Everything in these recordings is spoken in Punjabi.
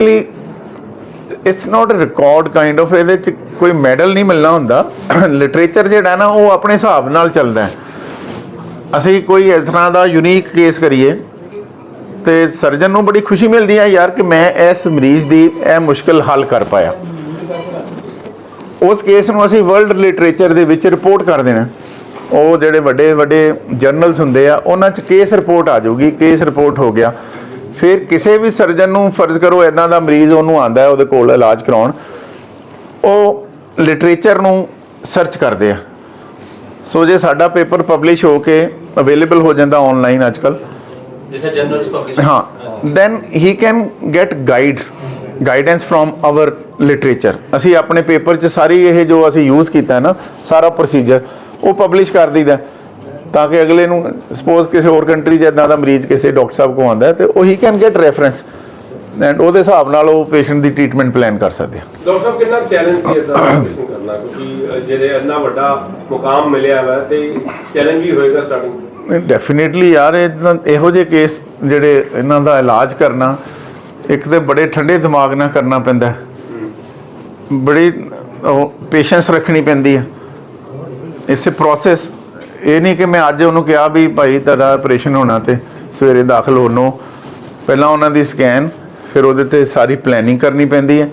It's not a record kind of ਇਹਦੇ ਚ ਕੋਈ ਮੈਡਲ ਨਹੀਂ ਮਿਲਣਾ ਹੁੰਦਾ। ਲਿਟਰੇਚਰ ਜਿਹੜਾ ਨਾ, ਉਹ ਆਪਣੇ ਹਿਸਾਬ ਨਾਲ ਚੱਲਦਾ ਹੈ। ਅਸੀਂ ਕੋਈ ਇਸ ਤਰ੍ਹਾਂ ਦਾ ਯੂਨੀਕ ਕੇਸ ਕਰੀਏ, ਤੇ ਸਰਜਨ ਨੂੰ ਬੜੀ ਖੁਸ਼ੀ ਮਿਲਦੀ ਹੈ ਯਾਰ ਕਿ ਮੈਂ ਇਸ ਮਰੀਜ਼ ਦੀ ਇਹ ਮੁਸ਼ਕਲ ਹੱਲ ਕਰ ਪਾਇਆ। ਉਸ ਕੇਸ ਨੂੰ ਅਸੀਂ ਵਰਲਡ ਲਿਟਰੇਚਰ ਦੇ ਵਿੱਚ ਰਿਪੋਰਟ ਕਰ ਦੇਣਾ। ਉਹ ਜਿਹੜੇ ਵੱਡੇ ਵੱਡੇ ਜਰਨਲਸ ਹੁੰਦੇ ਆ, ਉਹਨਾਂ 'ਚ ਕੇਸ ਰਿਪੋਰਟ ਆ ਜਾਊਗੀ। ਕੇਸ ਰਿਪੋਰਟ ਹੋ ਗਿਆ। ਫਿਰ ਕਿਸੇ ਵੀ ਸਰਜਨ ਨੂੰ ਫਰਜ਼ ਕਰੋ ਇਦਾਂ ਦਾ ਮਰੀਜ਼ ਉਹਨੂੰ ਆਂਦਾ ਉਹਦੇ ਕੋਲ ਇਲਾਜ ਕਰਾਉਣ ਉਹ ਲਿਟਰੇਚਰ ਨੂੰ ਸਰਚ ਕਰਦੇ ਆ। ਸੋ ਜੇ ਸਾਡਾ ਪੇਪਰ ਪਬਲਿਸ਼ ਹੋ ਕੇ ਅਵੇਲੇਬਲ ਹੋ ਜਾਂਦਾ ਆਨਲਾਈਨ ਅੱਜਕੱਲ ਜਿਸ ਹਾਂ then he can get guide guidance from our literature ਅਸੀਂ ਆਪਣੇ ਪੇਪਰ 'ਚ ਸਾਰੀ ਇਹ ਜੋ ਅਸੀਂ ਯੂਜ਼ ਕੀਤਾ ਹੈ ਨਾ ਸਾਰਾ ਪ੍ਰੋਸੀਜਰ ਉਹ ਪਬਲਿਸ਼ ਕਰ ਦਈਦਾ ਤਾਂ ਕਿ ਅਗਲੇ ਨੂੰ ਸਪੋਜ਼ ਕਿਸੇ ਹੋਰ ਕੰਟਰੀ 'ਚ ਇਦਾਂ ਦਾ ਮਰੀਜ਼ ਕਿਸੇ ਡਾਕਟਰ ਸਾਹਿਬ ਕੋ ਆਉਂਦਾ ਤੇ ਉਹ he can get reference and ਉਹਦੇ ਹਿਸਾਬ ਨਾਲ ਉਹ ਪੇਸ਼ੈਂਟ ਦੀ ਟ੍ਰੀਟਮੈਂਟ ਪਲਾਨ ਕਰ ਸਕਦੇ ਆ। ਡਾਕਟਰ ਸਾਹਿਬ ਕਿੰਨਾ ਚੈਲੰਜ ਸੀ ਇਦਾਂ ਆਪਰੇਸ਼ਨ ਕਰਨਾ? ਕਿਉਂਕਿ ਅ, ਜਿਹੜੇ ਇੰਨਾ ਵੱਡਾ ਮੁਕਾਮ ਮਿਲਿਆ ਵਾ ਤੇ ਚੈਲੰਜ ਵੀ ਹੋਏਗਾ ਸਟਾਰਟਿੰਗ ਡੈਫੀਨਿਟਲੀ ਯਾਰ ਇਹੋ ਜਿਹੇ ਕੇਸ ਜਿਹੜੇ ਇਹਨਾਂ ਦਾ ਇਲਾਜ ਕਰਨਾ ਇੱਕ ਤੇ ਬੜੇ ਠੰਡੇ ਦਿਮਾਗ ਨਾਲ ਕਰਨਾ ਪੈਂਦਾ। ਬੜੀ ਪੇਸ਼ੈਂਸ ਰੱਖਣੀ ਪੈਂਦੀ ਹੈ। ਇਸੇ ਪ੍ਰੋਸੈਸ ਇਹ ਨਹੀਂ ਕਿ ਮੈਂ ਅੱਜ ਉਹਨੂੰ ਕਿਹਾ ਵੀ ਭਾਈ ਤੁਹਾਡਾ ਆਪਰੇਸ਼ਨ ਹੋਣਾ ਤੇ ਸਵੇਰੇ ਦਾਖਲ ਹੋਣੋ ਪਹਿਲਾਂ ਉਹਨਾਂ ਦੀ ਸਕੈਨ ਫਿਰ ਉਹਦੇ ਤੇ ਸਾਰੀ ਪਲੈਨਿੰਗ ਕਰਨੀ ਪੈਂਦੀ ਹੈ।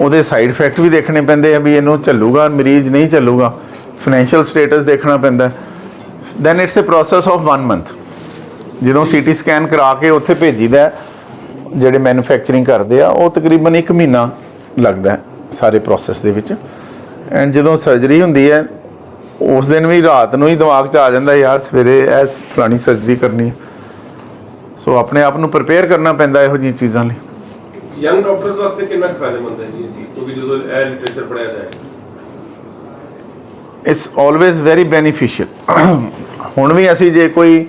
ਉਹਦੇ ਸਾਈਡ ਇਫੈਕਟ ਵੀ ਦੇਖਣੇ ਪੈਂਦੇ ਆ ਵੀ ਇਹਨੂੰ ਚੱਲੂਗਾ ਮਰੀਜ਼ ਨਹੀਂ ਚੱਲੂਗਾ। ਫਾਈਨੈਂਸ਼ੀਅਲ ਸਟੇਟਸ ਦੇਖਣਾ ਪੈਂਦਾ। Then it's a process of 1 month ਜਦੋਂ ਸੀਟੀ ਸਕੈਨ ਕਰਾ ਕੇ ਉੱਥੇ ਭੇਜੀਦਾ ਹੈ, ਜਿਹੜੇ ਮੈਨੂਫੈਕਚਰਿੰਗ ਕਰਦੇ ਆ ਉਹ ਤਕਰੀਬਨ 1 ਮਹੀਨਾ ਲੱਗਦਾ ਸਾਰੇ ਪ੍ਰੋਸੈਸ ਦੇ ਵਿੱਚ। ਐਂਡ ਜਦੋਂ ਸਰਜਰੀ ਹੁੰਦੀ ਹੈ ਉਸ ਦਿਨ ਵੀ ਰਾਤ ਨੂੰ ਹੀ ਦਿਮਾਗ 'ਚ ਆ ਜਾਂਦਾ ਯਾਰ ਸਵੇਰੇ ਐਸ ਫਲਾਣੀ ਸਰਜਰੀ ਕਰਨੀ ਹੈ। ਸੋ ਆਪਣੇ ਆਪ ਨੂੰ ਪ੍ਰਿਪੇਅਰ ਕਰਨਾ ਪੈਂਦਾ ਇਹੋ ਜਿਹੀਆਂ ਚੀਜ਼ਾਂ ਲਈ। ਯੰਗ ਡਾਕਟਰਸ ਵਾਸਤੇ ਕਿੰਨਾ ਫਾਇਦੇਮੰਦ ਹੈ ਜੀ ਇਹ ਚੀਜ਼? ਕਿਉਂਕਿ ਜਦੋਂ ਇਹ ਲਿਟਰੇਚਰ ਪੜਿਆ ਜਾਏ। ਇਟਸ ਆਲਵੇਜ਼ ਵੈਰੀ ਬੈਨੀਫੀਸ਼ੀਅਲ ਹੁਣ ਵੀ ਅਸੀਂ ਜੇ ਕੋਈ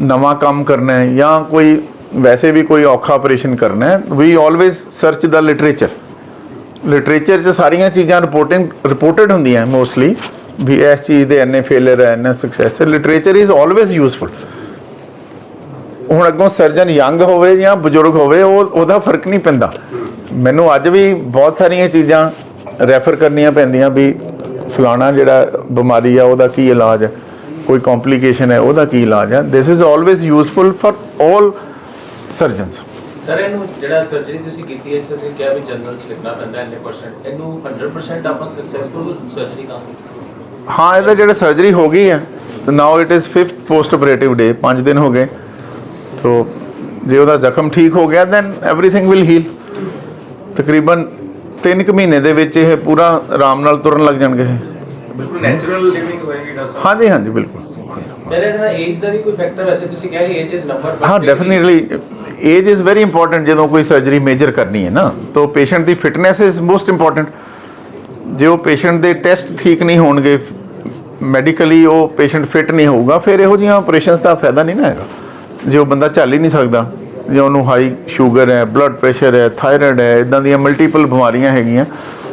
ਨਵਾਂ ਕੰਮ ਕਰਨਾ ਹੈ ਜਾਂ ਕੋਈ ਵੈਸੇ ਵੀ ਕੋਈ ਔਖਾ ਆਪਰੇਸ਼ਨ ਕਰਨਾ ਹੈ ਵੀ ਆਲਵੇਜ਼ ਸਰਚ ਦਾ ਲਿਟਰੇਚਰ ਲਿਟਰੇਚਰ 'ਚ ਸਾਰੀਆਂ ਚੀਜ਼ਾਂ ਰਿਪੋਰਟਿੰਗ ਰਿਪੋਰਟਡ ਹੁੰਦੀਆਂ ਮੋਸਟਲੀ ਵੀ ਇਸ ਚੀਜ਼ ਦੇ ਇੰਨੇ ਫੇਲਰ ਹੈ, ਇੰਨਾ ਸਕਸੈਸ ਹੈ। ਲਿਟਰੇਚਰ ਇਜ਼ ਆਲਵੇਜ਼ ਯੂਸਫੁਲ ਹੁਣ ਅੱਗੋਂ ਸਰਜਨ ਯੰਗ ਹੋਵੇ ਜਾਂ ਬਜ਼ੁਰਗ ਹੋਵੇ, ਉਹ ਉਹਦਾ ਫ਼ਰਕ ਨਹੀਂ ਪੈਂਦਾ। ਮੈਨੂੰ ਅੱਜ ਵੀ ਬਹੁਤ ਸਾਰੀਆਂ ਚੀਜ਼ਾਂ ਰੈਫਰ ਕਰਨੀਆਂ ਪੈਂਦੀਆਂ ਵੀ ਫਲਾਣਾ ਜਿਹੜਾ ਬਿਮਾਰੀ ਆ, ਉਹਦਾ ਕੀ ਇਲਾਜ ਹੈ? ਕੋਈ ਕੰਪਲਿਕੇਸ਼ਨ ਹੈ, ਉਹਦਾ ਕੀ ਇਲਾਜ ਹੈ? This is always useful for 올 surgeons sir ਇਹਨੂੰ ਜਿਹੜਾ ਸਰਜਰੀ ਤੁਸੀਂ ਕੀਤੀ ਹੈ, ਤੁਸੀਂ ਕਿਹਾ ਵੀ ਜਰਨਲ ਚ ਲਿਖਣਾ ਪੈਂਦਾ ਹੈ ਇੰਨੇ ਪਰਸੈਂਟ ਇਹਨੂੰ 100% ਆਪਾਂ ਸਕਸੈਸਫੁਲ ਸਰਜਰੀ ਕਰਾਂਗੇ ਹਾਂ ਇਹਦਾ ਜਿਹੜਾ ਸਰਜਰੀ ਹੋ ਗਈ ਹੈ now it is 5th post operative day 5 ਦਿਨ ਹੋ ਗਏ। ਤੋ ਜੇ ਉਹਦਾ ਜ਼ਖਮ ਠੀਕ ਹੋ ਗਿਆ ਦੈਨ ਐਵਰੀਥਿੰਗ ਵਿਲ ਹੀਲ ਤਕਰੀਬਨ 3 ਕੁ ਮਹੀਨੇ ਦੇ ਵਿੱਚ ਇਹ ਪੂਰਾ ਆਰਾਮ ਨਾਲ ਤੁਰਨ ਲੱਗ ਜਾਣਗੇ ਇਹ। ਬਿਲਕੁਲ ਨੈਚੁਰਲ ਲਿਵਿੰਗ ਹੋਏਗੀ ਡਾਕਟਰ ਸਾਹਿਬ। ਹਾਂਜੀ ਹਾਂਜੀ ਬਿਲਕੁਲ। ਸਰ ਇਹਦਾ ਏਜ ਦਾ ਵੀ ਕੋਈ ਫੈਕਟਰ ਵੈਸੇ ਤੁਸੀਂ ਕਿਹਾ ਕਿ ਏਜ ਇਜ਼ ਨੰਬਰ ਹਾਂ definitely age is very important ਜਦੋਂ ਕੋਈ ਸਰਜਰੀ ਮੇਜਰ ਕਰਨੀ ਹੈ ਨਾ ਤਾਂ ਪੇਸ਼ੈਂਟ ਦੀ ਫਿਟਨੈਸ ਇਜ਼ ਮੋਸਟ ਇੰਪੋਰਟੈਂਟ ਜੇ ਉਹ ਪੇਸ਼ੈਂਟ ਦੇ ਟੈਸਟ ਠੀਕ ਨਹੀਂ ਹੋਣਗੇ ਮੈਡੀਕਲੀ ਉਹ ਪੇਸ਼ੈਂਟ ਫਿਟ ਨਹੀਂ ਹੋਊਗਾ ਫਿਰ ਇਹੋ ਜਿਹੀਆਂ ਆਪਰੇਸ਼ਨਸ ਦਾ ਫਾਇਦਾ ਨਹੀਂ ਨਾ ਹੈਗਾ। ਜੇ ਉਹ ਬੰਦਾ ਚੱਲ ਹੀ ਨਹੀਂ ਸਕਦਾ ਜੇ ਉਹਨੂੰ ਹਾਈ ਸ਼ੂਗਰ ਹੈ ਬਲੱਡ ਪ੍ਰੈਸ਼ਰ ਹੈ ਥਾਇਰਾਇਡ ਹੈ ਇਦਾਂ ਦੀਆਂ ਮਲਟੀਪਲ ਬਿਮਾਰੀਆਂ ਹੈਗੀਆਂ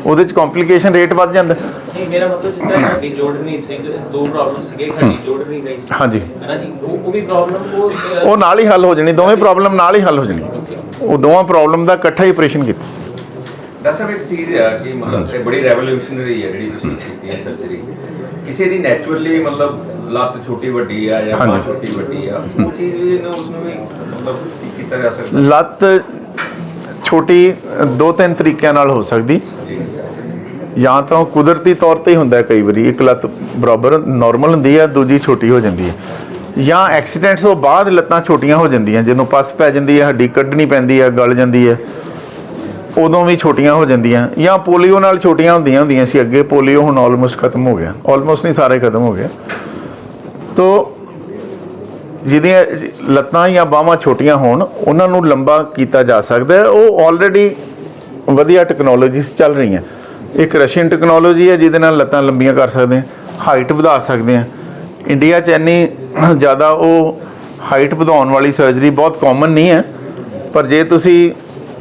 ਉਹਦੇ ਚ ਕੰਪਲਿਕੇਸ਼ਨ ਰੇਟ ਵੱਧ ਜਾਂਦਾ। ਨਹੀਂ ਮੇਰਾ ਮਤਲਬ ਜਿਸ ਤਰ੍ਹਾਂ ਹੱਡੀ ਜੋੜ ਨਹੀਂ ਸੀ ਜੋ ਦੋ ਪ੍ਰੋਬਲਮ ਸੀਗੇ ਇੱਕ ਹੱਡੀ ਜੋੜ ਨਹੀਂ ਰਹੀ ਸੀ ਹਾਂਜੀ ਜੀ? ਉਹ ਉਹ ਵੀ ਪ੍ਰੋਬਲਮ ਉਹ ਅਹ, ਉਹ ਨਾਲ ਹੀ ਹੱਲ ਹੋ ਜਾਣੀ ਦੋਵੇਂ ਪ੍ਰੋਬਲਮ ਨਾਲ ਹੀ ਹੱਲ ਹੋ ਜਾਣੀ। ਉਹ ਦੋਵਾਂ ਪ੍ਰੋਬਲਮ ਦਾ ਇਕੱਠਾ ਹੀ ਆਪਰੇਸ਼ਨ ਕੀਤਾ। ਸਾਹਿਬ ਇੱਕ ਚੀਜ਼ ਆ ਕਿ ਮਤਲਬ ਇਹ ਬੜੀ ਰੈਵੋਲੂਸ਼ਨਰੀ ਹੈ ਜਿਹੜੀ ਤੁਸੀਂ ਕੀਤੀ ਹੈ ਸਰਜਰੀ ਕਿਸੇ ਦੀ ਨੈਚੁਰਲੀ ਮਤਲਬ ਲੱਤ ਛੋਟੀ ਵੱਡੀ ਆ ਜਾਂ ਬਾਹ। ਛੋਟੀ ਵੱਡੀ ਆ ਉਹ ਚੀਜ਼ ਵੀ ਇਹਨੂੰ ਉਸ ਨੂੰ ਵੀ ਮਤਲਬ ਕੀਤਾ ਜਾ ਸਕਦਾ ਲੱਤ ਛੋਟੀ ਦੋ ਤਿੰਨ ਤਰੀਕਿਆਂ ਨਾਲ ਹੋ ਸਕਦੀ। ਜੀ। ਤਾਂ ਕੁਦਰਤੀ ਤੌਰ ਤੇ ਹੀ ਹੁੰਦਾ ਕਈ ਵਾਰੀ ਇੱਕ ਲੱਤ ਬਰਾਬਰ ਨਾਰਮਲ ਹੁੰਦੀ ਹੈ ਦੂਜੀ ਛੋਟੀ ਹੋ ਜਾਂਦੀ ਹੈ। ਜਾਂ ਐਕਸੀਡੈਂਟਸ ਤੋਂ ਬਾਅਦ ਲੱਤਾਂ ਛੋਟੀਆਂ ਹੋ ਜਾਂਦੀਆਂ ਜਦੋਂ ਪਸ ਪੈ ਜਾਂਦੀ ਹੈ ਹੱਡੀ ਕੱਢਣੀ ਪੈਂਦੀ ਹੈ ਗਲ ਜਾਂਦੀ ਹੈ। ਉਦੋਂ ਵੀ ਛੋਟੀਆਂ ਹੋ ਜਾਂਦੀਆਂ ਜਾਂ ਪੋਲੀਓ ਨਾਲ ਛੋਟੀਆਂ ਹੁੰਦੀਆਂ ਹੁੰਦੀਆਂ ਸੀ, ਅੱਗੇ ਪੋਲੀਓ ਹੁਣ ਆਲਮੋਸਟ ਖਤਮ ਹੋ ਗਿਆ। ਆਲਮੋਸਟ ਨਹੀਂ, ਸਾਰੇ ਖਤਮ ਹੋ ਗਏ। ਤੋ ਜਿਹਦੀਆਂ ਲੱਤਾਂ ਜਾਂ ਬਾਹਾਂ ਛੋਟੀਆਂ ਹੋਣ, ਉਹਨਾਂ ਨੂੰ ਲੰਬਾ ਕੀਤਾ ਜਾ ਸਕਦਾ ਹੈ। ਉਹ ਆਲਰੇਡੀ ਵਧੀਆ ਟੈਕਨੋਲੋਜੀਸ ਚੱਲ ਰਹੀਆਂ। ਇੱਕ ਰਸ਼ੀਅਨ ਟੈਕਨੋਲੋਜੀ ਹੈ, ਜਿਹਦੇ ਨਾਲ ਲੱਤਾਂ ਲੰਬੀਆਂ ਕਰ ਸਕਦੇ ਹਾਂ ਹਾਈਟ ਵਧਾ ਸਕਦੇ ਹਾਂ ਇੰਡੀਆ 'ਚ ਇੰਨੀ ਜ਼ਿਆਦਾ ਉਹ ਹਾਈਟ ਵਧਾਉਣ ਵਾਲੀ ਸਰਜਰੀ ਬਹੁਤ ਕਾਮਨ ਨਹੀਂ ਹੈ। ਪਰ ਜੇ ਤੁਸੀਂ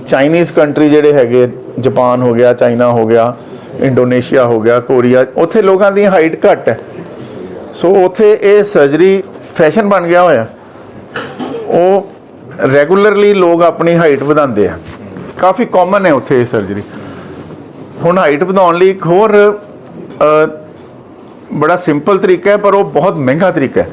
ਚਾਈਨੀਜ਼ ਕੰਟਰੀ ਜਿਹੜੇ ਹੈਗੇ ਜਾਪਾਨ ਹੋ ਗਿਆ ਚਾਈਨਾ ਹੋ ਗਿਆ ਇੰਡੋਨੇਸ਼ੀਆ ਹੋ ਗਿਆ ਕੋਰੀਆ ਉੱਥੇ ਲੋਕਾਂ ਦੀ ਹਾਈਟ ਘੱਟ ਹੈ। ਸੋ ਉੱਥੇ ਇਹ ਸਰਜਰੀ ਫੈਸ਼ਨ ਬਣ ਗਿਆ ਹੋਇਆ। ਉਹ ਰੈਗੂਲਰਲੀ ਲੋਕ ਆਪਣੀ ਹਾਈਟ ਵਧਾਉਂਦੇ ਆ। ਕਾਫੀ ਕਾਮਨ ਹੈ ਉੱਥੇ ਇਹ ਸਰਜਰੀ ਹੁਣ ਹਾਈਟ ਵਧਾਉਣ ਲਈ ਇੱਕ ਹੋਰ ਬੜਾ ਸਿੰਪਲ ਤਰੀਕਾ ਹੈ, ਪਰ ਉਹ ਬਹੁਤ ਮਹਿੰਗਾ ਤਰੀਕਾ ਹੈ।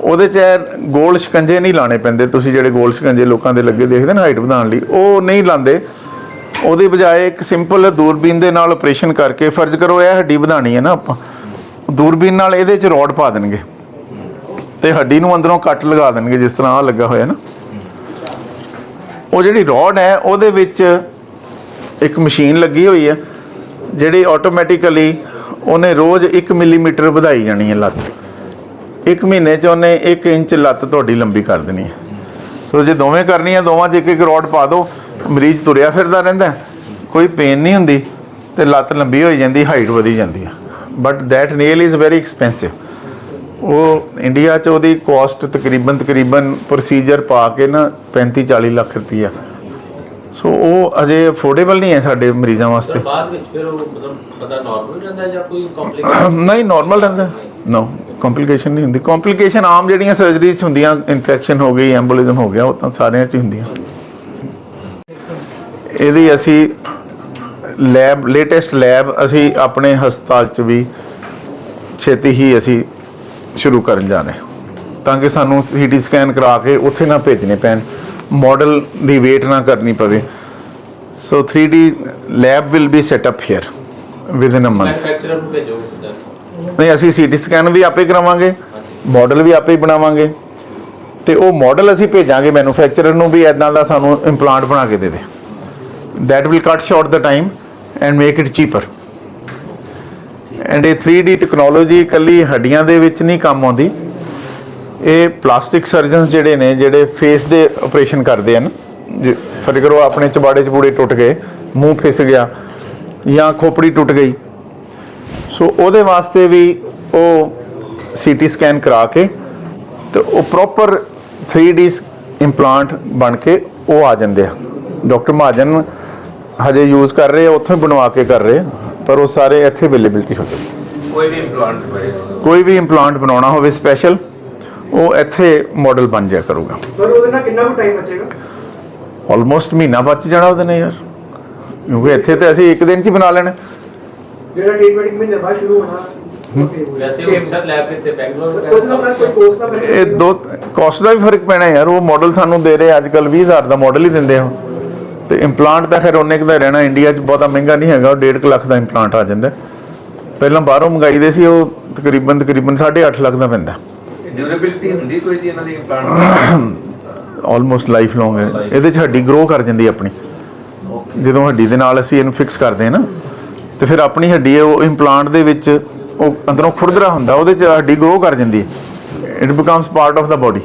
ਉਹਦੇ ਚ ਇਹ ਗੋਲ ਸ਼ਿਕੰਜੇ ਨਹੀਂ ਲਾਣੇ ਪੈਂਦੇ। ਤੁਸੀਂ ਜਿਹੜੇ ਗੋਲ ਸ਼ਿਕੰਜੇ ਲੋਕਾਂ ਦੇ ਲੱਗੇ ਦੇਖਦੇ ਨਾ ਹਾਈਟ ਵਧਾਉਣ ਲਈ, ਉਹ ਨਹੀਂ ਲਾਉਂਦੇ। ਉਹਦੇ ਬਜਾਏ ਇੱਕ ਸਿੰਪਲ ਦੂਰਬੀਨ ਦੇ ਨਾਲ ਆਪਰੇਸ਼ਨ ਕਰਕੇ ਫਰਜ਼ ਕਰੋ ਇਹ ਹੱਡੀ ਵਧਾਣੀ ਹੈ ਨਾ ਆਪਾਂ। ਦੂਰਬੀਨ ਨਾਲ ਇਹਦੇ ਚ ਰੋਡ ਪਾ ਦੇਣਗੇ। ਤੇ ਹੱਡੀ ਨੂੰ ਅੰਦਰੋਂ ਕੱਟ ਲਗਾ ਦੇਣਗੇ, ਜਿਸ ਤਰ੍ਹਾਂ ਆ ਲੱਗਾ ਹੋਇਆ ਨਾ। ਉਹ ਜਿਹੜੀ ਰੋਡ ਹੈ, ਉਹਦੇ ਵਿੱਚ ਇੱਕ ਮਸ਼ੀਨ ਲੱਗੀ ਹੋਈ ਹੈ, ਜਿਹੜੀ ਆਟੋਮੈਟਿਕਲੀ ਉਹਨੇ ਰੋਜ਼ 1 ਮਿਲੀਮੀਟਰ ਵਧਾਈ ਜਾਣੀ ਹੈ ਲੱਤ। ਇੱਕ ਮਹੀਨੇ ਚ ਉਹਨੇ 1 ਇੰਚ ਲੱਤ ਤੁਹਾਡੀ ਲੰਬੀ ਕਰ ਦੇਣੀ ਹੈ। ਸੋ ਜੇ ਦੋਵੇਂ ਕਰਨੀਆਂ ਦੋਵਾਂ 'ਚ ਇੱਕ ਇੱਕ ਰੋਡ ਪਾ ਦਿਓ ਮਰੀਜ਼ ਤੁਰਿਆ ਫਿਰਦਾ ਰਹਿੰਦਾ ਹੈ, ਕੋਈ ਪੇਨ ਨਹੀਂ ਹੁੰਦੀ ਤੇ ਲੱਤ ਲੰਬੀ ਹੋਈ ਜਾਂਦੀ ਹਾਈਟ ਵਧੀ ਜਾਂਦੀ ਹੈ। But that nail is very expensive ਉਹ ਇੰਡੀਆ 'ਚ ਉਹਦੀ ਕਾਸਟ ਤਕਰੀਬਨ ਤਕਰੀਬਨ ਪ੍ਰੋਸੀਜਰ ਪਾ ਕੇ ਨਾ 35 40 ਲੱਖ ਰੁਪਈਆ। ਸੋ ਉਹ ਅਜੇ ਅਫੋਰਡੇਬਲ ਨਹੀਂ ਹੈ ਸਾਡੇ ਮਰੀਜ਼ਾਂ ਵਾਸਤੇ। ਬਾਅਦ ਵਿੱਚ ਫਿਰ ਉਹ ਮਤਲਬ ਬੰਦਾ ਨਾਰਮਲ ਰਹਿੰਦਾ ਹੈ ਜਾਂ ਕੋਈ ਕੰਪਲਿਕੇਸ਼ਨ ਨਹੀਂ ਨਾਰਮਲ ਰਹਿੰਦਾ। ਨੋ ਕੰਪਲਿਕੇਸ਼ਨ ਨਹੀਂ ਹੁੰਦੀ। ਕੰਪਲਿਕੇਸ਼ਨ ਆਮ ਜਿਹੜੀਆਂ ਸਰਜਰੀਜ਼ 'ਚ ਹੁੰਦੀਆਂ ਇਨਫੈਕਸ਼ਨ ਹੋ ਗਈ ਐਂਬੋਲਿਜ਼ਮ ਹੋ ਗਿਆ, ਉਹ ਤਾਂ ਸਾਰਿਆਂ 'ਚ ਹੀ ਹੁੰਦੀਆਂ। ਇਹਦੀ ਅਸੀਂ ਲੈਬ ਲੇਟੈਸਟ ਲੈਬ ਅਸੀਂ ਆਪਣੇ ਹਸਪਤਾਲ 'ਚ ਵੀ ਛੇਤੀ ਹੀ ਅਸੀਂ ਸ਼ੁਰੂ ਕਰਨ ਜਾ ਰਹੇ ਤਾਂ ਕਿ ਸਾਨੂੰ ਸੀਟੀ ਸਕੈਨ ਕਰਾ ਕੇ ਉੱਥੇ ਨਾ ਭੇਜਣੇ ਪੈਣ। ਮਾਡਲ ਦੀ ਵੇਟ ਨਾ ਕਰਨੀ ਪਵੇ। So 3D lab will be set up here within a month manufacturer ਨੂੰ ਭੇਜੋਗੇ ਸਿੱਧਾ? ਨਹੀਂ, ਅਸੀਂ ਸੀਟੀ ਸਕੈਨ ਵੀ ਆਪੇ ਕਰਾਵਾਂਗੇ ਮਾਡਲ ਵੀ ਆਪੇ ਹੀ ਬਣਾਵਾਂਗੇ। ਤੇ ਉਹ ਮਾਡਲ ਅਸੀਂ ਭੇਜਾਂਗੇ ਮੈਨੂਫੈਕਚਰਰ ਨੂੰ ਵੀ ਇਦਾਂ ਦਾ ਸਾਨੂੰ ਇੰਪਲਾਂਟ ਬਣਾ ਕੇ ਦੇ ਦੇ। That will cut short the time and make it cheaper. And ਇਹ 3D ਟੈਕਨੋਲੋਜੀ ਇਕੱਲੀ ਹੱਡੀਆਂ ਦੇ ਵਿੱਚ ਨਹੀਂ ਕੰਮ ਆਉਂਦੀ। ਇਹ ਪਲਾਸਟਿਕ ਸਰਜਨਸ ਜਿਹੜੇ ਨੇ, ਜਿਹੜੇ ਫੇਸ ਦੇ ਆਪਰੇਸ਼ਨ ਕਰਦੇ ਹਨ, ਜੇ ਫਰਜ਼ ਕਰੋ ਆਪਣੇ ਚਬਾੜੇ ਚਬੂੜੇ ਟੁੱਟ ਗਏ, ਮੂੰਹ ਫਿਸ ਗਿਆ ਜਾਂ ਖੋਪੜੀ ਟੁੱਟ ਗਈ ਸੋ ਉਹਦੇ ਵਾਸਤੇ ਵੀ ਉਹ ਸੀਟੀ ਸਕੈਨ ਕਰਾ ਕੇ ਤੇ ਉਹ ਪ੍ਰੋਪਰ 3D ਇੰਪਲਾਂਟ ਬਣ ਕੇ ਉਹ ਆ ਜਾਂਦੇ ਆ। ਡਾਕਟਰ ਮਹਾਜਨ ਹਜੇ ਯੂਜ਼ ਕਰ ਰਹੇ ਆ ਉੱਥੋਂ ਬਣਵਾ ਕੇ ਕਰ ਰਹੇ ਆ, ਪਰ ਉਹ ਸਾਰੇ ਇੱਥੇ ਅਵੇਲੇਬਿਲਟੀ ਹੋ ਜਾਊਗੀ ਕੋਈ ਵੀ ਇੰਪਲਾਂਟ ਹੋਏ ਕੋਈ ਵੀ ਇੰਪਲਾਂਟ ਬਣਾਉਣਾ ਹੋਵੇ ਸਪੈਸ਼ਲ ਉਹ ਇੱਥੇ ਮਾਡਲ ਬਣ ਜਾਇਆ ਕਰੂਗਾ। ਸਰ ਉਹਦੇ ਨਾਲ ਕਿੰਨਾ ਕੁ ਟਾਈਮ ਬਚੇਗਾ? ਆਲਮੋਸਟ ਮਹੀਨਾ ਬਚ ਜਾਣਾ ਉਹਦੇ ਨੇ ਯਾਰ। ਕਿਉਂਕਿ ਇੱਥੇ ਤੇ ਅਸੀਂ ਇੱਕ ਦਿਨ ਚ ਹੀ ਬਣਾ ਲੈਣਾ। ਜਿਹੜਾ ਟ੍ਰੀਟਮੈਂਟ ਮਹੀਨੇ ਬਾਅਦ ਸ਼ੁਰੂ ਹੋਣਾ। ਵੈਸੇ ਸਰ ਲੈਬ ਬੈਂਗਲੌਰ ਦਾ benefit ਇਹ ਦੋ ਕਾਸਟ ਦਾ ਵੀ ਫ਼ਰਕ ਪੈਣਾ ਯਾਰ ਉਹ ਮਾਡਲ ਸਾਨੂੰ ਦੇ ਰਹੇ ਅੱਜ ਕੱਲ 20000 ਦਾ ਮਾਡਲ ਹੀ ਦਿੰਦੇ ਹੋ ਤੇ ਇੰਪਲਾਂਟ ਤਾਂ ਖੈਰ ਉਹਨੇ ਕੁ ਦਾ ਰਹਿਣਾ ਇੰਡੀਆ 'ਚ ਬਹੁਤਾ ਮਹਿੰਗਾ ਨਹੀਂ ਹੈਗਾ ਉਹ 1.5 ਲੱਖ ਦਾ ਇੰਪਲਾਂਟ ਆ ਜਾਂਦਾ। ਪਹਿਲਾਂ ਬਾਹਰੋਂ ਮੰਗਾਈਦੇ ਸੀ ਉਹ ਤਕਰੀਬਨ ਤਕਰੀਬਨ 8.5 ਲੱਖ ਦਾ ਪੈਂਦਾ। ਡਿਊਰੇਬਿਲਟੀ ਹੁੰਦੀ ਕੋਈ ਜੀ ਇਹਨਾਂ ਦੀ ਇੰਪਲਾਂਟ ਆਲਮੋਸਟ ਲਾਈਫ ਲੌਂਗ ਹੈ। ਇਹਦੇ 'ਚ ਹੱਡੀ ਗਰੋ ਕਰ ਜਾਂਦੀ ਆਪਣੀ। ਜਦੋਂ ਹੱਡੀ ਦੇ ਨਾਲ ਅਸੀਂ ਇਹਨੂੰ ਫਿਕਸ ਕਰਦੇ ਹਾਂ ਨਾ ਤੇ ਫਿਰ ਆਪਣੀ ਹੱਡੀ ਹੈ, ਉਹ ਇੰਪਲਾਂਟ ਦੇ ਵਿੱਚ ਉਹ ਅੰਦਰੋਂ ਖੁਰਦਰਾ ਹੁੰਦਾ, ਉਹਦੇ 'ਚ ਹੱਡੀ ਗਰੋ ਕਰ ਜਾਂਦੀ ਹੈ। It becomes part of the body